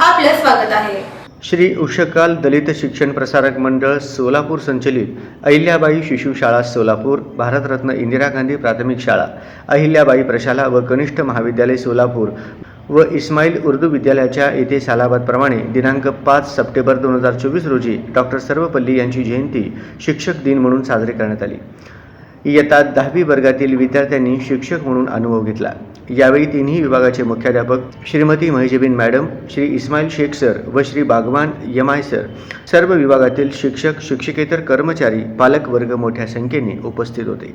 आपलं स्वागत आहे. श्री उषकाल दलित शिक्षण प्रसारक मंडळ सोलापूर संचलित अहिल्याबाई शिशुशाळा सोलापूर भारतरत्न इंदिरा गांधी प्राथमिक शाळा अहिल्याबाई प्रशाला व कनिष्ठ महाविद्यालय सोलापूर व इस्माईल उर्दू विद्यालयाच्या येथे सालाबादप्रमाणे दिनांक पाच सप्टेंबर दोन हजार चोवीस रोजी डॉक्टर सर्वपल्ली यांची जयंती शिक्षक दिन म्हणून साजरी करण्यात आली. इयत्ता दहावी वर्गातील विद्यार्थ्यांनी शिक्षक म्हणून अनुभव घेतला. यावेळी तिन्ही विभागाचे मुख्याध्यापक श्रीमती महिजबीन मॅडम श्री इस्माईल शेख सर व श्री बागवान यमाय सर सर्व विभागातील शिक्षक शिक्षकेतर कर्मचारी पालकवर्ग मोठ्या संख्येने उपस्थित होते.